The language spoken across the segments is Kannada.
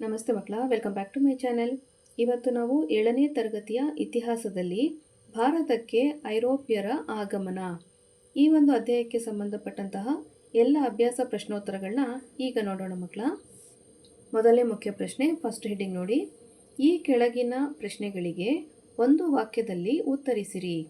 ನಮಸ್ತೆ ಮಕ್ಕಳ welcome back to my channel ಇವತ್ತು ನಾವು ಏಳನೇ ತರಗತಿಯ ಇತಿಹಾಸದಲ್ಲಿ ಭಾರತಕ್ಕೆ ಐರೋಪ್ಯರ ಆಗಮನ. ಈ ಒಂದು ಅಧ್ಯಾಯಕ್ಕೆ ಸಂಬಂಧಪಟ್ಟಂತಹ ಎಲ್ಲ ಅಭ್ಯಾಸ ಪ್ರಶ್ನೋತ್ತರಗಳನ್ನ ಈಗ ನೋಡೋಣ ಮಕ್ಕಳ. ಮೊದಲನೇ ಮುಖ್ಯ ಪ್ರಶ್ನೆ ಫಸ್ಟ್ ಹೆಡ್ಡಿಂಗ್ ನೋಡಿ. ಈ ಕೆಳಗಿನ ಪ್ರಶ್ನೆಗಳಿಗೆ ಒಂದು ವಾಕ್ಯದಲ್ಲಿ ಉತ್ತರಿಸಿರಿ.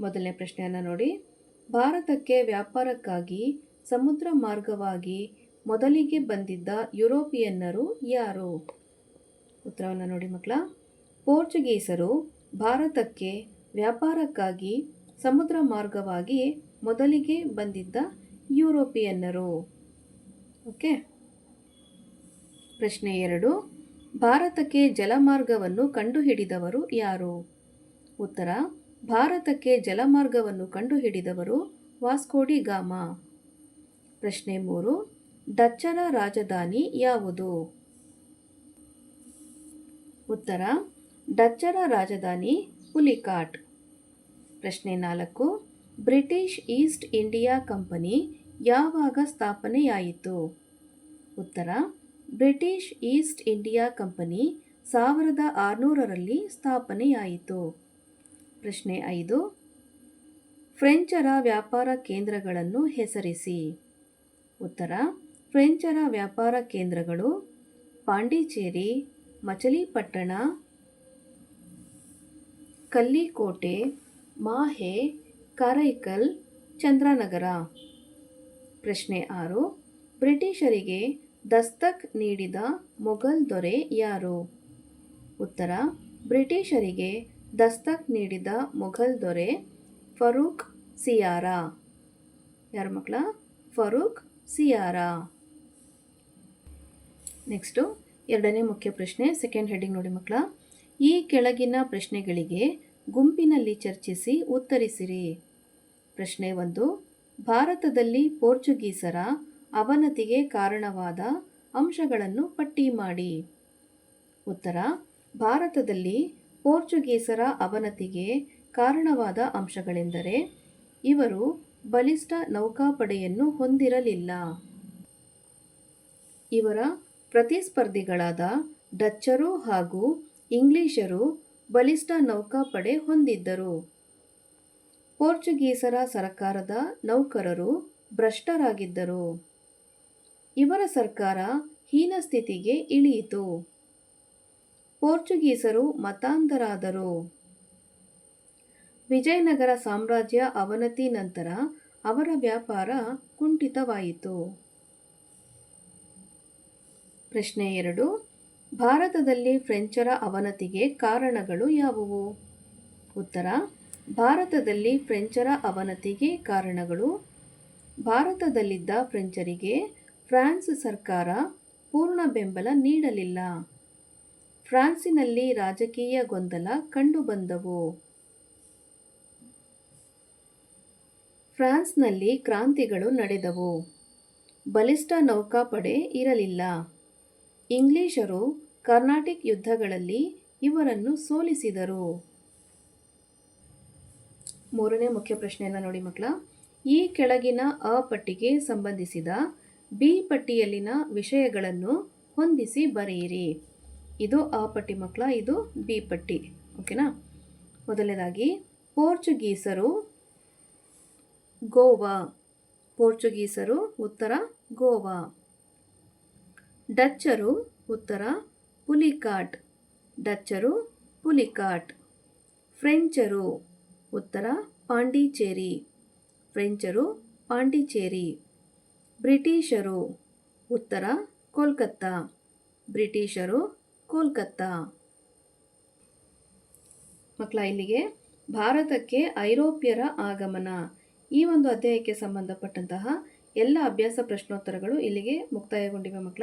ಮೊದಲನೇ ಪ್ರಶ್ನೆಯನ್ನು ನೋಡಿ. ಭಾರತಕ್ಕೆ ವ್ಯಾಪಾರಕ್ಕಾಗಿ ಸಮುದ್ರ ಮಾರ್ಗವಾಗಿ ಮೊದಲಿಗೆ ಬಂದಿದ್ದ ಯುರೋಪಿಯನ್ನರು ಯಾರು? ಉತ್ತರವನ್ನು ನೋಡಿ ಮಕ್ಕಳ. ಪೋರ್ಚುಗೀಸರು ಭಾರತಕ್ಕೆ ವ್ಯಾಪಾರಕ್ಕಾಗಿ ಸಮುದ್ರ ಮಾರ್ಗವಾಗಿ ಮೊದಲಿಗೆ ಬಂದಿದ್ದ ಯುರೋಪಿಯನ್ನರು. ಓಕೆ. ಪ್ರಶ್ನೆ ಎರಡು. ಭಾರತಕ್ಕೆ ಜಲಮಾರ್ಗವನ್ನು ಕಂಡುಹಿಡಿದವರು ಯಾರು? ಉತ್ತರ. ಭಾರತಕ್ಕೆ ಜಲಮಾರ್ಗವನ್ನು ಕಂಡುಹಿಡಿದವರು ವಾಸ್ಕೋಡಿ ಗಾಮ. ಪ್ರಶ್ನೆ ಮೂರು. ಡಚ್ಚರ ರಾಜಧಾನಿ ಯಾವುದು? ಉತ್ತರ ಡಚ್ಚರ ರಾಜಧಾನಿ ಪುಲಿಕಾಟ್ ಪ್ರಶ್ನೆ ನಾಲ್ಕು, ಬ್ರಿಟಿಷ್ ಈಸ್ಟ್ ಇಂಡಿಯಾ ಕಂಪನಿ ಯಾವಾಗ ಸ್ಥಾಪನೆಯಾಯಿತು? ಉತ್ತರ, ಬ್ರಿಟಿಷ್ ಈಸ್ಟ್ ಇಂಡಿಯಾ ಕಂಪನಿ ಸಾವಿರದ ಆರುನೂರರಲ್ಲಿ ಸ್ಥಾಪನೆಯಾಯಿತು. ಪ್ರಶ್ನೆ ಐದು, ಫ್ರೆಂಚರ ವ್ಯಾಪಾರ ಕೇಂದ್ರಗಳನ್ನು ಹೆಸರಿಸಿ. ಉತ್ತರ ಫ್ರೆಂಚರ ವ್ಯಾಪಾರ ಕೇಂದ್ರಗಳು, ಪಾಂಡಿಚೇರಿ, ಮಚಲಿಪಟ್ಟಣ, ಕಲ್ಲಿಕೋಟೆ, ಮಾಹೆ, ಕಾರೈಕಲ್, ಚಂದ್ರನಗರ. ಪ್ರಶ್ನೆ ಆರು, ಬ್ರಿಟಿಷರಿಗೆ ದಸ್ತಕ್ ನೀಡಿದ ಮೊಘಲ್ ದೊರೆ ಯಾರು? ಉತ್ತರ, ಬ್ರಿಟಿಷರಿಗೆ ದಸ್ತಕ್ ನೀಡಿದ ಮೊಘಲ್ ದೊರೆ ಫರೂಕ್ ಸಿಯಾರಾ. ಯಾರ ಮಕ್ಕಳ? ಫರೂಕ್ ಸಿಯಾರಾ. ನೆಕ್ಸ್ಟು ಎರಡನೇ ಮುಖ್ಯ ಪ್ರಶ್ನೆ ಸೆಕೆಂಡ್ ಹೆಡ್ಡಿಂಗ್ ನೋಡಿ ಮಕ್ಕಳ. ಈ ಕೆಳಗಿನ ಪ್ರಶ್ನೆಗಳಿಗೆ ಗುಂಪಿನಲ್ಲಿ ಚರ್ಚಿಸಿ ಉತ್ತರಿಸಿರಿ. ಪ್ರಶ್ನೆ ಒಂದು, ಭಾರತದಲ್ಲಿ ಪೋರ್ಚುಗೀಸರ ಅವನತಿಗೆ ಕಾರಣವಾದ ಅಂಶಗಳನ್ನು ಪಟ್ಟಿ ಮಾಡಿ. ಉತ್ತರ, ಭಾರತದಲ್ಲಿ ಪೋರ್ಚುಗೀಸರ ಅವನತಿಗೆ ಕಾರಣವಾದ ಅಂಶಗಳೆಂದರೆ ಇವರು ಬಲಿಷ್ಠ ನೌಕಾಪಡೆಯನ್ನು ಹೊಂದಿರಲಿಲ್ಲ. ಇವರ ಪ್ರತಿಸ್ಪರ್ಧಿಗಳಾದ ಡಚ್ಚರು ಹಾಗೂ ಇಂಗ್ಲಿಷರು ಬಲಿಷ್ಠ ನೌಕಾಪಡೆ ಹೊಂದಿದ್ದರು. ಪೋರ್ಚುಗೀಸರ ಸರ್ಕಾರದ ನೌಕರರು ಭ್ರಷ್ಟರಾಗಿದ್ದರು. ಇವರ ಸರ್ಕಾರ ಹೀನ ಸ್ಥಿತಿಗೆ ಇಳಿಯಿತು. ಪೋರ್ಚುಗೀಸರು ಮತಾಂಧರಾದರು. ವಿಜಯನಗರ ಸಾಮ್ರಾಜ್ಯ ಅವನತಿ ನಂತರ ಅವರ ವ್ಯಾಪಾರ ಕುಂಠಿತವಾಯಿತು. ಪ್ರಶ್ನೆ ಎರಡು. ಭಾರತದಲ್ಲಿ ಫ್ರೆಂಚರ ಅವನತಿಗೆ ಕಾರಣಗಳು ಯಾವುವು? ಉತ್ತರ. ಭಾರತದಲ್ಲಿ ಫ್ರೆಂಚರ ಅವನತಿಗೆ ಕಾರಣಗಳು. ಭಾರತದಲ್ಲಿದ್ದ ಫ್ರೆಂಚರಿಗೆ ಫ್ರಾನ್ಸ್ ಸರ್ಕಾರ ಪೂರ್ಣ ಬೆಂಬಲ ನೀಡಲಿಲ್ಲ. ಫ್ರಾನ್ಸಿನಲ್ಲಿ ರಾಜಕೀಯ ಗೊಂದಲ ಕಂಡುಬಂದವು. ಫ್ರಾನ್ಸ್ನಲ್ಲಿ ಕ್ರಾಂತಿಗಳು ನಡೆದವು. ಬಲಿಷ್ಠ ನೌಕಾಪಡೆ ಇರಲಿಲ್ಲ. ಇಂಗ್ಲಿಷರು ಕರ್ನಾಟಿಕ್ ಯುದ್ಧಗಳಲ್ಲಿ ಇವರನ್ನು ಸೋಲಿಸಿದರು. ಮೂರನೇ ಮುಖ್ಯ ಪ್ರಶ್ನೆಯನ್ನು ನೋಡಿ ಮಕ್ಕಳ. ಈ ಕೆಳಗಿನ ಅ ಪಟ್ಟಿಗೆ ಸಂಬಂಧಿಸಿದ ಬಿ ಪಟ್ಟಿಯಲ್ಲಿನ ವಿಷಯಗಳನ್ನು ಹೊಂದಿಸಿ ಬರೆಯಿರಿ. ಇದು ಅ ಪಟ್ಟಿ ಮಕ್ಕಳ, ಇದು ಬಿ ಪಟ್ಟಿ. ಓಕೆನಾ? ಮೊದಲನೇದಾಗಿ, ಪೋರ್ಚುಗೀಸರು ಗೋವಾ. ಪೋರ್ಚುಗೀಸರು ಉತ್ತರ ಗೋವಾ. ಡಚ್ಚರು ಉತ್ತರ ಪುಲಿಕಾಟ್. ಡಚ್ಚರು ಪುಲಿಕಾಟ್. ಫ್ರೆಂಚರು ಉತ್ತರ ಪಾಂಡಿಚೇರಿ. ಫ್ರೆಂಚರು ಪಾಂಡಿಚೇರಿ. ಬ್ರಿಟಿಷರು ಉತ್ತರ ಕೋಲ್ಕತ್ತಾ. ಬ್ರಿಟಿಷರು ಕೋಲ್ಕತ್ತಾ. ಮಕ್ಕಳ, ಇಲ್ಲಿಗೆ ಭಾರತಕ್ಕೆ ಐರೋಪ್ಯರ ಆಗಮನ. ಈ ಒಂದು ಅಧ್ಯಾಯಕ್ಕೆ ಸಂಬಂಧಪಟ್ಟಂತಹ ಎಲ್ಲ ಅಭ್ಯಾಸ ಪ್ರಶ್ನೋತ್ತರಗಳು ಇಲ್ಲಿಗೆ ಮುಕ್ತಾಯಗೊಂಡಿವೆ ಮಕ್ಕಳ.